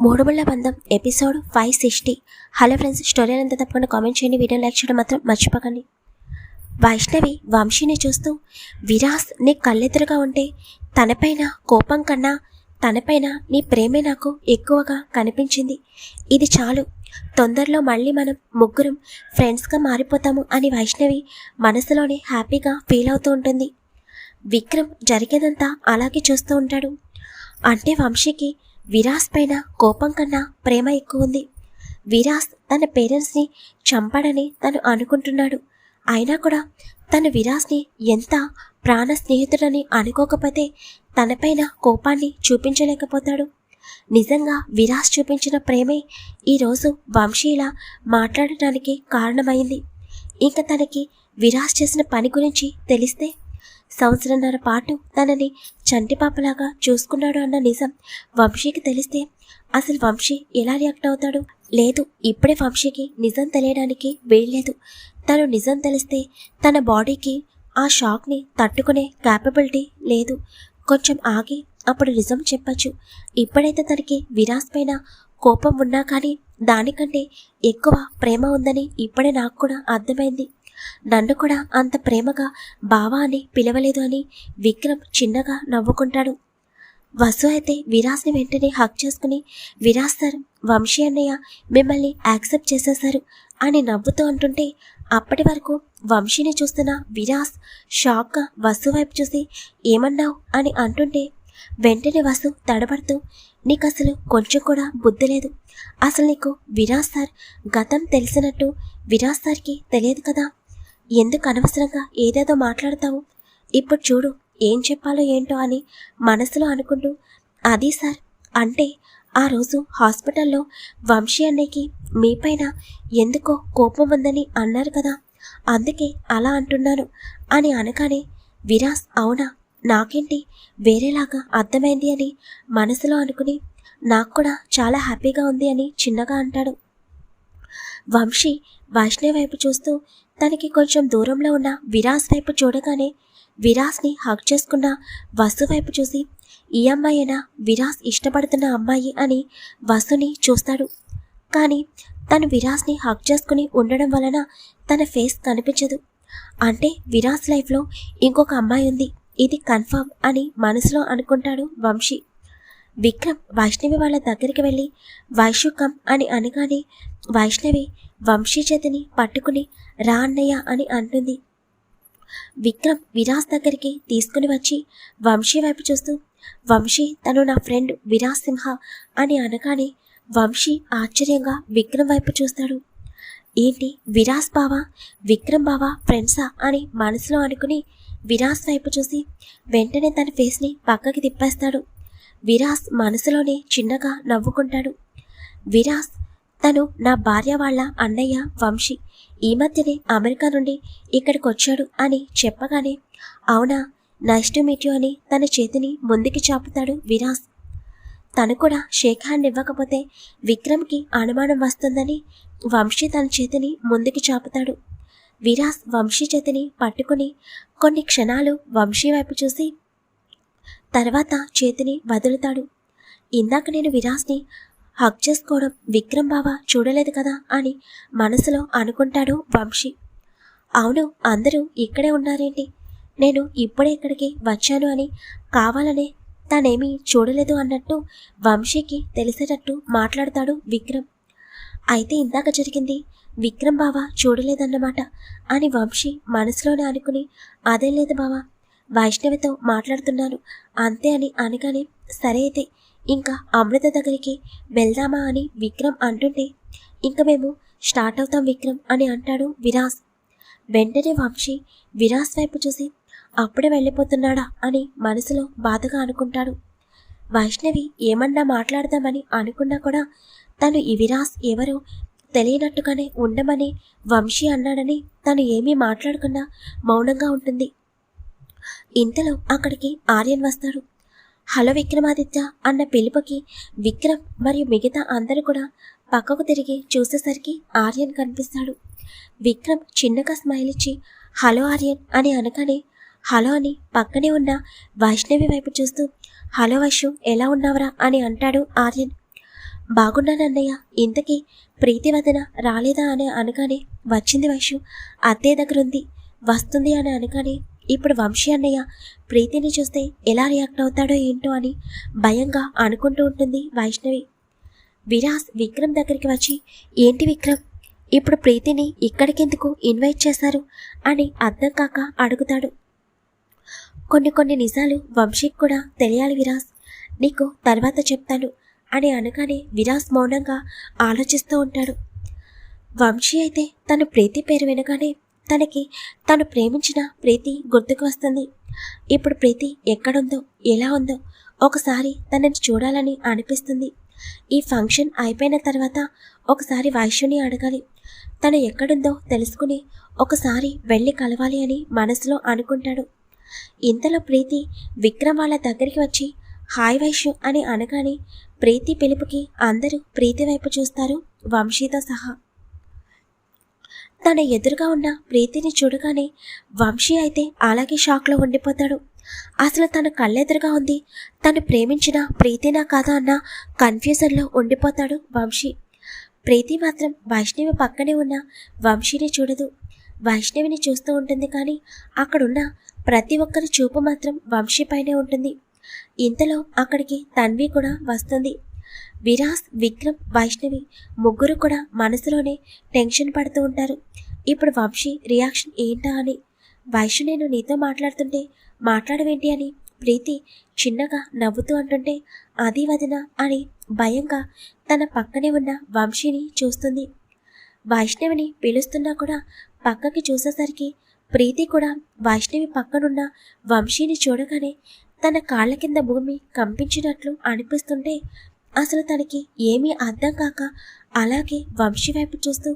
మూడుముళ్ళ బంధం episode five sixty. Hello friends story అంతా తప్పకుండా కామెంట్ చేయండి వీడియో లైక్ చేయడం మాత్రం మర్చిపోకండి. వైష్ణవి వంశీని చూస్తూ విరాస్ నీ కళ్ళెదురుగా ఉంటే తనపైన కోపం కన్నా తనపైన నీ ప్రేమే నాకు ఎక్కువగా కనిపించింది. ఇది చాలు. తొందరలో మళ్ళీ మనం ముగ్గురం ఫ్రెండ్స్గా మారిపోతాము అని వైష్ణవి మనసులోనే హ్యాపీగా ఫీల్ అవుతూ ఉంటుంది. విక్రమ్ జరిగేదంతా అలాగే చూస్తూ ఉంటాడు. అంటే వంశీకి విరాస్ పైన కోపం కన్నా ప్రేమ ఎక్కువ ఉంది. విరాస్ తన పేరెంట్స్ని చంపాడని తను అనుకుంటున్నాడు. అయినా కూడా తను విరాస్ని ఎంత ప్రాణ స్నేహితుడని అనుకోకపోతే తనపైన కోపాన్ని చూపించలేకపోతాడు. నిజంగా విరాస్ చూపించిన ప్రేమే ఈరోజు వంశీ ఇలా మాట్లాడటానికి కారణమైంది. ఇంకా తనకి విరాస్ చేసిన పని గురించి తెలిస్తే సంవత్సరంన్నర పాటు తనని చంటిపాపలాగా చూసుకున్నాడు అన్న నిజం వంశీకి తెలిస్తే. అసలు వంశీ ఎలా రియాక్ట్ అవుతాడు? లేదు ఇప్పుడే వంశీకి నిజం తెలియడానికి వీల్లేదు. తను నిజం తెలిస్తే తన బాడీకి ఆ షాక్ని తట్టుకునే క్యాపబిలిటీ లేదు. కొంచెం ఆగి అప్పుడు నిజం చెప్పచ్చు. ఇప్పుడైతే తనకి విరాస్ పైన కోపం ఉన్నా కానీ దానికంటే ఎక్కువ ప్రేమ ఉందని ఇప్పుడే నాకు కూడా అర్థమైంది. నన్ను కూడా అంత ప్రేమగా బావా అని పిలవలేదు అని విక్రమ్ చిన్నగా నవ్వుకుంటాడు. వసు అయితే విరాస్ని వెంటనే హక్ చేసుకుని విరాస్ సార్ వంశీ అన్నయ్య మిమ్మల్ని యాక్సెప్ట్ చేసేశారు అని నవ్వుతూ అంటుంటే అప్పటి వరకు వంశీని చూస్తున్న విరాస్ షాక్గా వసు వైపు చూసి ఏమన్నావు? అని అంటుంటే వెంటనే వసు తడబడుతూ నీకు అసలు కొంచెం కూడా బుద్ధి లేదు. అసలు నీకు విరాస్ సార్ గతం తెలిసినట్టు విరాజ్ సార్కి తెలియదు కదా? ఎందుకు అనవసరంగా ఏదేదో మాట్లాడతావు? ఇప్పుడు చూడు ఏం చెప్పాలో ఏంటో అని మనసులో అనుకుంటూ అది సార్ అంటే ఆ రోజు హాస్పిటల్లో వంశీ అన్నయ్యకి మీపైన ఎందుకో కోపం ఉందని అన్నారు కదా అందుకే అలా అంటున్నాను అని అనగానే విరాస్ అవునా? నాకేంటి? వేరేలాగా అర్థమైంది అని మనసులో అనుకుని నాకు కూడా చాలా హ్యాపీగా ఉంది అని చిన్నగా అంటాడు. వంశీ వైష్ణవి వైపు చూస్తూ తనకి కొంచెం దూరంలో ఉన్న విరాస్ వైపు చూడగానే విరాస్ని హక్ చేసుకున్న వసు వైపు చూసి ఈ అమ్మాయినా విరాస్ ఇష్టపడుతున్న అమ్మాయి అని వసుని చూస్తాడు. కానీ తను విరాస్ని హక్ చేసుకుని ఉండడం వలన తన ఫేస్ కనిపించదు. అంటే విరాస్ లైఫ్లో ఇంకొక అమ్మాయి ఉంది. ఇది కన్ఫర్మ్ అని మనసులో అనుకుంటాడు వంశీ. విక్రమ్ వైష్ణవి వాళ్ళ దగ్గరికి వెళ్ళి వైశుకం అని అనగానే వైష్ణవి వంశీచేతిని పట్టుకుని రా అన్నయ్య అని అంటుంది. విక్రమ్ విరాస్ దగ్గరికి తీసుకుని వచ్చి వంశీ వైపు చూస్తూ వంశీ తను నా ఫ్రెండ్ విరాజ్ సింహ అని అనగానే వంశీ ఆశ్చర్యంగా విక్రమ్ వైపు చూస్తాడు. ఏంటి విరాస్ బావా విక్రమ్ బావా ఫ్రెండ్సా అని మనసులో అనుకుని విరాస్ వైపు చూసి వెంటనే తన ఫేస్ని పక్కకి తిప్పేస్తాడు. విరాస్ మనసులోనే చిన్నగా నవ్వుకుంటాడు. విరాస్ తను నా భార్య వాళ్ళ అన్నయ్య వంశీ. ఈ మధ్యనే అమెరికా నుండి ఇక్కడికి వచ్చాడు అని చెప్పగానే అవునా నైస్ టు మీట్ యు అని తన చేతిని ముందుకి చాపుతాడు విరాస్. తను కూడా షేక్ హ్యాండ్ ఇవ్వకపోతే విక్రమ్కి అనుమానం వస్తుందని వంశీ తన చేతిని ముందుకి చాపుతాడు. విరాస్ వంశీ చేతిని పట్టుకుని కొన్ని క్షణాలు వంశీ వైపు చూసి తర్వాత చేతిని వదులుతాడు. ఇందాక నేను విరాస్ని హక్ చేసుకోవడం విక్రమ్ బావ చూడలేదు కదా అని మనసులో అనుకుంటాడు వంశీ. అవును అందరూ ఇక్కడే ఉన్నారేంటి? నేను ఇప్పుడే ఇక్కడికి వచ్చాను అని కావాలనే తనేమీ చూడలేదు అన్నట్టు వంశీకి తెలిసేటట్టు మాట్లాడతాడు విక్రమ్. అయితే ఇందాక జరిగింది విక్రమ్ బావ చూడలేదన్నమాట అని వంశీ మనసులోనే అనుకుని అదే లేదు బావా వైష్ణవితో మాట్లాడుతున్నాను అంతే అని అనగానే సరే అయితే ఇంకా అమృత దగ్గరికి వెళ్దామా అని విక్రమ్ అంటుంటే ఇంకా మేము స్టార్ట్ అవుతాం విక్రమ్ అని అంటాడు విరాస్. వెంటనే వంశీ విరాస్ వైపు చూసి అప్పుడే వెళ్ళిపోతున్నాడా అని మనసులో బాధగా అనుకుంటాడు. వైష్ణవి ఏమన్నా మాట్లాడదామని అనుకున్నా కూడా తను ఈ విరాస్ ఎవరో తెలియనట్టుగానే ఉండమని వంశీ అన్నాడని తను ఏమీ మాట్లాడకుండా మౌనంగా ఉంటుంది. ఇంతలో అక్కడికి ఆర్యన్ వస్తాడు. హలో విక్రమాదిత్య అన్న పిలుపుకి విక్రమ్ మరియు మిగతా అందరూ కూడా పక్కకు తిరిగి చూసేసరికి ఆర్యన్ కనిపిస్తాడు. విక్రమ్ చిన్నగా స్మైల్ ఇచ్చి హలో ఆర్యన్ అని అనగానే హలో అని పక్కనే ఉన్న వైష్ణవి వైపు చూస్తూ హలో వైషు ఎలా ఉన్నావరా? అని అంటాడు ఆర్యన్. బాగున్నానన్నయ్య ఇంతకీ ప్రీతి వదన రాలేదా? అని అనగానే వచ్చింది వైష్ణవ్. అత్తయ్య దగ్గరుంది. వస్తుంది అని అనగానే ఇప్పుడు వంశీ అన్నయ్య ప్రీతిని చూస్తే ఎలా రియాక్ట్ అవుతాడో ఏంటో అని భయంగా అనుకుంటూ ఉంటుంది వైష్ణవి. విరాస్ విక్రమ్ దగ్గరికి వచ్చి ఏంటి విక్రమ్? ఇప్పుడు ప్రీతిని ఇక్కడికెందుకు ఇన్వైట్ చేశారు? అని అర్థం కాక అడుగుతాడు. కొన్ని కొన్ని నిజాలు వంశీకి కూడా తెలియాలి విరాస్. నీకు తర్వాత చెప్తాను అని అనగానే విరాస్ మౌనంగా ఆలోచిస్తూ ఉంటాడు. వంశీ అయితే తన ప్రీతి పేరు వినగానే తనకి తను ప్రేమించిన ప్రీతి గుర్తుకు వస్తుంది. ఇప్పుడు ప్రీతి ఎక్కడుందో ఎలా ఉందో ఒకసారి తనని చూడాలని అనిపిస్తుంది. ఈ ఫంక్షన్ అయిపోయిన తర్వాత ఒకసారి వైశ్యుని అడగాలి. తను ఎక్కడుందో తెలుసుకుని ఒకసారి వెళ్ళి కలవాలి అని మనసులో అనుకుంటాడు. ఇంతలో ప్రీతి విక్రమ్ వాళ్ళ దగ్గరికి వచ్చి హాయ్ వైశ్యు అని అనగానే ప్రీతి పిలుపుకి అందరూ ప్రీతి వైపు చూస్తారు వంశీతో సహా. తన ఎదురుగా ఉన్న ప్రీతిని చూడగానే వంశీ అయితే అలాగే షాక్లో ఉండిపోతాడు. అసలు తన కళ్ళెదురుగా ఉంది. తను ప్రేమించిన ప్రీతినా కాదా అన్న కన్ఫ్యూజన్లో ఉండిపోతాడు వంశీ. ప్రీతి మాత్రం వైష్ణవి పక్కనే ఉన్న వంశీని చూడదు. వైష్ణవిని చూస్తూ ఉంటుంది కానీ అక్కడున్న ప్రతి ఒక్కరి చూపు మాత్రం వంశీపైనే ఉంటుంది. ఇంతలో అక్కడికి తన్వి కూడా వస్తుంది. విరాస్ విక్రమ్ వైష్ణవి ముగ్గురు కూడా మనసులోనే టెన్షన్ పడుతూ ఉంటారు. ఇప్పుడు వంశీ రియాక్షన్ ఏంటా అని వైష్ణు నేను నీతో మాట్లాడుతుంటే మాట్లాడవేంటి అని ప్రీతి చిన్నగా నవ్వుతూ అంటుంటే అది వదిన అని భయంగా తన పక్కనే ఉన్న వంశీని చూస్తుంది. వైష్ణవిని పిలుస్తున్నా కూడా పక్కకి చూసేసరికి ప్రీతి కూడా వైష్ణవి పక్కనున్న వంశీని చూడగానే తన కాళ్ళ కింద భూమి కంపించినట్లు అనిపిస్తుంటే అసలు తనకి ఏమీ అర్థం కాక అలాగే వంశీ వైపు చూస్తూ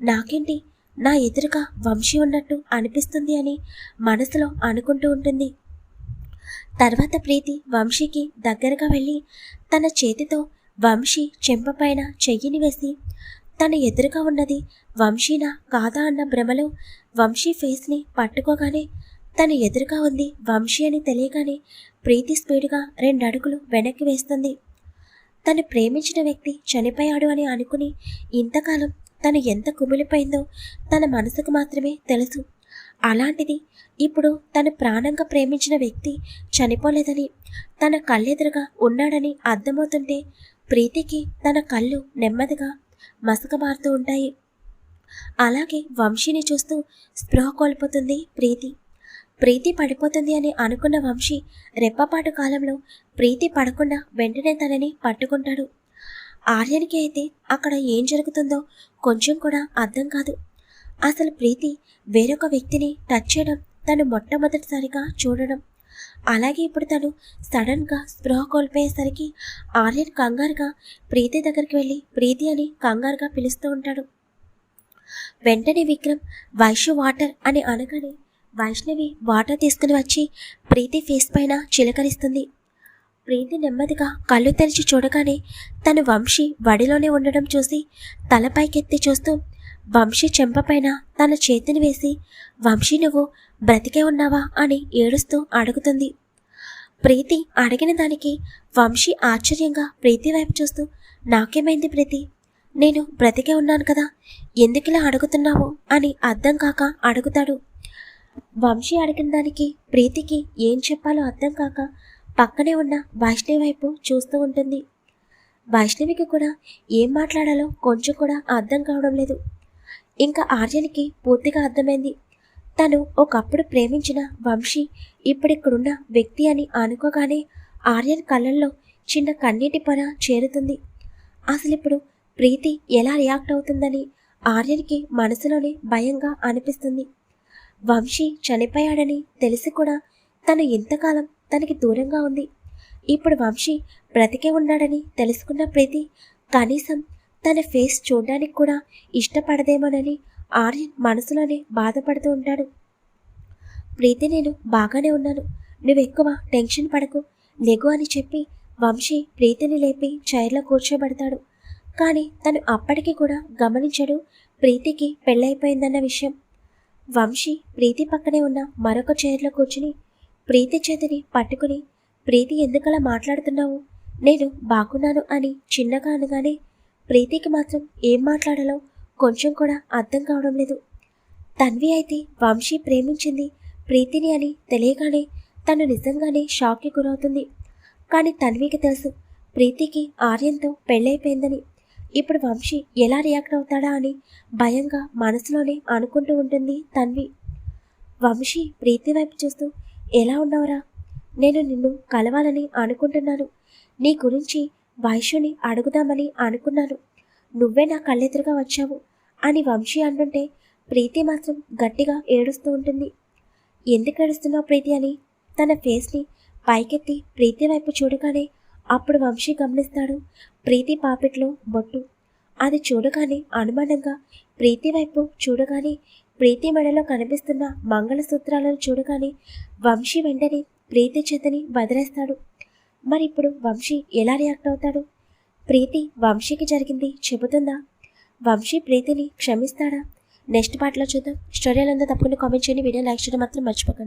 నాకేంటి? నా ఎదురుగా వంశీ ఉన్నట్టు అనిపిస్తుంది అని మనసులో అనుకుంటూ ఉంటుంది. తర్వాత ప్రీతి వంశీకి దగ్గరగా వెళ్ళి తన చేతితో వంశీ చెంపపైన చెయ్యిని వేసి తన ఎదురుగా ఉన్నది వంశీనా కాదా అన్న భ్రమలో వంశీ ఫేస్ని పట్టుకోగానే తన ఎదురుగా ఉంది వంశీ అని తెలియగానే ప్రీతి స్పీడ్గా రెండు అడుగులు వెనక్కి వేస్తుంది. తను ప్రేమించిన వ్యక్తి చనిపోయాడు అని అనుకుని ఇంతకాలం తను ఎంత కుమిలిపోయిందో తన మనసుకు మాత్రమే తెలుసు. అలాంటిది ఇప్పుడు తను ప్రాణంగా ప్రేమించిన వ్యక్తి చనిపోలేదని తన కళ్ళెదురుగా ఉన్నాడని అర్థమవుతుంటే ప్రీతికి తన కళ్ళు నెమ్మదిగా మసకమారుతూ ఉంటాయి. అలాగే వంశీని చూస్తూ స్పృహ కోల్పోతుంది ప్రీతి. ప్రీతి పడిపోతుంది అని అనుకున్న వంశీ రెప్పపాటు కాలంలో ప్రీతి పడకుండా వెంటనే తనని పట్టుకుంటాడు. ఆర్యనికి అయితే అక్కడ ఏం జరుగుతుందో కొంచెం కూడా అర్థం కాదు. అసలు ప్రీతి వేరొక వ్యక్తిని టచ్ చేయడం తను మొట్టమొదటిసారిగా చూడడం. అలాగే ఇప్పుడు తను సడన్గా స్పృహ కోల్పోయేసరికి ఆర్యన్ కంగారుగా ప్రీతి దగ్గరికి వెళ్ళి ప్రీతి అని కంగారుగా పిలుస్తూ ఉంటాడు. వెంటనే విక్రమ్ వైషు వాటర్ అని అనగానే వైష్ణవి వాటర్ తీసుకుని వచ్చి ప్రీతి ఫేస్ పైన చిలకరిస్తుంది. ప్రీతి నెమ్మదిగా కళ్ళు తెరిచి చూడగానే తను వంశీ వడిలోనే ఉండడం చూసి తలపైకెత్తి చూస్తూ వంశీ చెంపపైన తన చేతిని వేసి వంశీ నువ్వు బ్రతికే ఉన్నావా అని ఏడుస్తూ అడుగుతుంది. ప్రీతి అడిగిన దానికి వంశీ ఆశ్చర్యంగా ప్రీతి వైపు చూస్తూ నాకేమైంది ప్రీతి? నేను బ్రతికే ఉన్నాను కదా ఎందుకిలా అడుగుతున్నావు అని అర్థం కాక అడుగుతాడు. వంశీ అడిగిన దానికి ప్రీతికి ఏం చెప్పాలో అర్థం కాక పక్కనే ఉన్న వైష్ణవి వైపు చూస్తూ ఉంటుంది. వైష్ణవికి కూడా ఏం మాట్లాడాలో కొంచెం కూడా అర్థం కావడం లేదు. ఇంకా ఆర్యనికి పూర్తిగా అర్థమైంది. తను ఒకప్పుడు ప్రేమించిన వంశీ ఇప్పుడిక్కడున్న వ్యక్తి అని అనుకోగానే ఆర్యన్ కళ్ళల్లో చిన్న కన్నీటి పొర చేరుతుంది. అసలు ఇప్పుడు ప్రీతి ఎలా రియాక్ట్ అవుతుందని ఆర్యన్కి మనసులోనే భయంగా అనిపిస్తుంది. వంశీ చనిపోయాడని తెలిసి కూడా తను ఎంతకాలం తనకి దూరంగా ఉంది. ఇప్పుడు వంశీ బ్రతికే ఉన్నాడని తెలుసుకున్న ప్రీతి కనీసం తన ఫేస్ చూడడానికి కూడా ఇష్టపడదేమోనని ఆర్యన్ మనసులోనే బాధపడుతూ ఉంటాడు. ప్రీతి నేను బాగానే ఉన్నాను. నువ్వు ఎక్కువ టెన్షన్ పడకు. నెగు అని చెప్పి వంశీ ప్రీతిని లేపి చైర్లో కూర్చోబెడతాడు. కానీ తను అప్పటికి కూడా గమనించడు ప్రీతికి పెళ్ళైపోయిందన్న విషయం. వంశీ ప్రీతి పక్కనే ఉన్న మరొక చైర్లో కూర్చుని ప్రీతి చేతిని పట్టుకుని ప్రీతి ఎందుకలా మాట్లాడుతున్నావు? నేను బాగున్నాను అని చిన్నగా అనగానే ప్రీతికి మాత్రం ఏం మాట్లాడాలో కొంచెం కూడా అర్థం కావడం లేదు. తన్వి అయితే వంశీ ప్రేమించింది ప్రీతిని అని తెలియగానే తను నిజంగానే షాక్కి గురవుతుంది. కానీ తన్వికి తెలుసు ప్రీతికి ఆర్యంతో పెళ్ళైపోయిందని. ఇప్పుడు వంశీ ఎలా రియాక్ట్ అవుతాడా అని భయంగా మనసులోనే అనుకుంటూ ఉంటుంది తన్వి. వంశీ ప్రీతి వైపు చూస్తూ ఎలా ఉన్నావురా? నేను నిన్ను కలవాలని అనుకుంటున్నాను. నీ గురించి వైశ్యుని అడుగుదామని అనుకున్నాను. నువ్వే నా కళ్ళెదురుగా వచ్చావు అని వంశీ అంటుంటే ప్రీతి మాత్రం గట్టిగా ఏడుస్తూ ఉంటుంది. ఎందుకు ఏడుస్తున్నావు ప్రీతి అని తన ఫేస్ని పైకెత్తి ప్రీతి వైపు చూడగానే అప్పుడు వంశీ గమనిస్తాడు. ప్రీతి పాపిట్లో బొట్టు. అది చూడగానే అనుమానంగా ప్రీతి వైపు చూడగానే ప్రీతి మెడలో కనిపిస్తున్న మంగళసూత్రాలను చూడగానే వంశీ వెంటనే ప్రీతి చేతని వదిలేస్తాడు. మరి ఇప్పుడు వంశీ ఎలా రియాక్ట్ అవుతాడు? ప్రీతి వంశీకి జరిగింది చెబుతుందా? వంశీ ప్రీతిని క్షమిస్తాడా? నెక్స్ట్ పార్ట్లో చూద్దాం. స్టోరీలంతా తప్పకుండా కామెంట్ చేయండి. వీడియో లైక్ చేయడం మాత్రం మర్చిపోకండి.